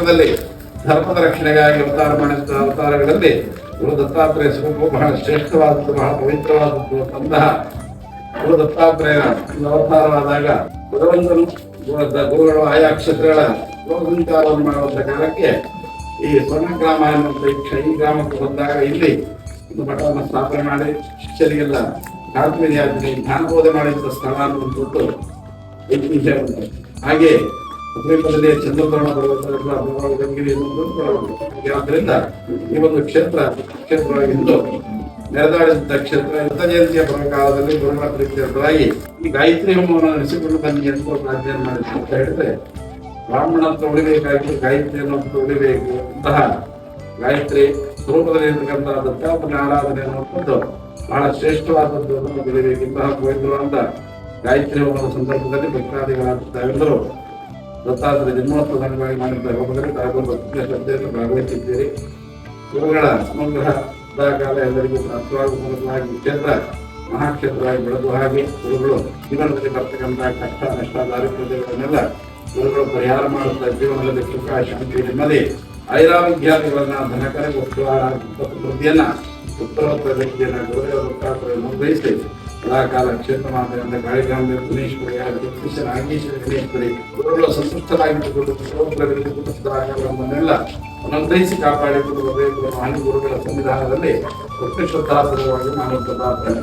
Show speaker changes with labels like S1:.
S1: ಯುಗದಲ್ಲಿ ಧರ್ಮದ ರಕ್ಷಣೆಗಾಗಿ ಅವತಾರ ಮಾಡಿದ ಅವತಾರಗಳಲ್ಲಿ ಗುರು ದತ್ತಾತ್ರೇಯ ಸ್ವರೂಪವು ಬಹಳ ಶ್ರೇಷ್ಠವಾದದ್ದು, ಬಹಳ ಪವಿತ್ರವಾದದ್ದು ಅಂತಹ ಗುರು ದತ್ತಾತ್ರೇಯರ ಒಂದು ಅವತಾರವಾದಾಗ ಭಗವಂತನು ಗುರು- ಗುರುಗಳು ಆಯಾ ಕ್ಷೇತ್ರಗಳ ಲೋಕಸಂಚಾರವನ್ನು ಮಾಡುವಂತ ಕಾಲಕ್ಕೆ ಈ ಸ್ವರ್ಣಗ್ರಾಮ ಎನ್ನುವಂತ ಈ ಗ್ರಾಮಕ್ಕೆ ಬಂದಾಗ ಇಲ್ಲಿ ಒಂದು ಮಠವನ್ನು ಸ್ಥಾಪನೆ ಮಾಡಿ, ಶಿಷ್ಯರಿಗೆಲ್ಲ ಕಾತ್ಮೀರ್ಯಾಜ್ಞೆ ಜ್ಞಾನಬೋಧೆ ಮಾಡಿದಂಥ ಸ್ಥಳ ಅನ್ನುವಂಥದ್ದು ಹಾಗೆ ಸಮೀಪದಲ್ಲಿ ಚಂದ್ರಕರಣ ಪರ್ವತ ಗಂಗಿರಿ ಆದ್ದರಿಂದ ಈ ಒಂದು ಕ್ಷೇತ್ರ ಕ್ಷೇತ್ರವಾಗಿದ್ದು ನೆರೆದಾಡಿದ ಕ್ಷೇತ್ರ ಯುದ್ಧ ಜಯಂತಿಯ ಕಾಲದಲ್ಲಿ ಗುರುಗಳ ಕ್ಷೇತ್ರವಾಗಿ ಈ ಗಾಯತ್ರಿ ಹೋಮವನ್ನು ನಡೆಸಿಕೊಂಡು ಬನ್ನಿ ಅಂತ ಒಂದು ಅಧ್ಯಯನ ಮಾಡಿದ್ರು. ಅಂತ ಹೇಳಿದ್ರೆ, ಬ್ರಾಹ್ಮಣತ್ವ ಉಳಿಬೇಕಾಗಿ ಗಾಯತ್ರಿ ಅನ್ನೋದು ಉಳಿಬೇಕು ಅಂತಹ ಗಾಯತ್ರಿ ಸ್ವರೂಪದಲ್ಲಿ ಇರ್ತಕ್ಕಂತಹ ದತ್ತಾಪನ ಆರಾಧನೆ ಅನ್ನುವಂಥದ್ದು ಬಹಳ ಶ್ರೇಷ್ಠವಾದದ್ದು ಬೆಳಿಬೇಕು ಇಂತಹ ಪವಿತ್ರವಾದ ಗಾಯತ್ರಿ ಹೋಮದ ಸಂದರ್ಭದಲ್ಲಿ ಭಕ್ತಾದಿಗಳಾದ ತಾವೆಲ್ಲರೂ ದತ್ತಾತ್ರೇಯ ಜನ್ಮೋತ್ಸವ ಅಂಗವಾಗಿ ಮಾಡಿದ ಹೋಮದಲ್ಲಿ ತಾವು ಭಕ್ತಿಯ ಶ್ರದ್ಧೆಯನ್ನು ಭಾಗವಹಿಸಿದ್ದೀರಿ. ಗುರುಗಳ ಸಮಗ್ರಹ ಸದಾಕಾಲ ಎಲ್ಲರಿಗೂ ಪ್ರಾಪ್ತವಾಗುವ ಮೂಲಕವಾಗಿ ಕ್ಷೇತ್ರ ಮಹಾಕ್ಷೇತ್ರವಾಗಿ ಬೆಳೆದು ಹಾಗೆ ಗುರುಗಳು ಜೀವನದಲ್ಲಿ ಬರ್ತಕ್ಕಂತಹ ಕಷ್ಟ, ನಷ್ಟ, ದಾರಿದ್ರ್ಯಗಳನ್ನೆಲ್ಲ ಗುರುಗಳು ಪರಿಹಾರ ಮಾಡುತ್ತಾ ಜೀವನದಲ್ಲಿ ಸುಖ, ಶಾಂತಿ, ನೆಮ್ಮದಿ ಐರಾವಿದ್ಯಾರ್ಥಿಗಳನ್ನ ಧನಕರ ಉತ್ತರ ಸಮೃದ್ಧಿಯನ್ನ ಉತ್ತರ ವ್ಯಕ್ತಿಯನ್ನ ಗೌರವ ನಿರ್ವಹಿಸಿ ಸದಾಕಾಲ ಕ್ಷೇತ್ರ ಮಾತೆಯಿಂದ ಗಾಳಿಗಾಂಬೆ ಗುಣೇಶ್ವರಿ ಜಗದೀಶನ ಆಗೇಶ್ವರಿ ಗಣೇಶ್ವರಿ ಗುರುಗಳು ಸಂತುಷ್ಟರಾಗಿಟ್ಟುಕೊಂಡು ಸರ್ವೋತ್ತರಗಳಿಗೆ ಸದಾಕಾಲವನ್ನೆಲ್ಲ ಅನುಗ್ರಹಿಸಿ ಕಾಪಾಡಿಕೊಂಡು ಬರಬೇಕು ಅನ್ನೋ ಗುರುಗಳ ಸಂವಿಧಾನದಲ್ಲಿ ಒಟ್ಟು ಶ್ರದ್ಧಾಪೂರ್ವವಾಗಿ ನಾನು ಪ್ರಾರ್ಥನೆ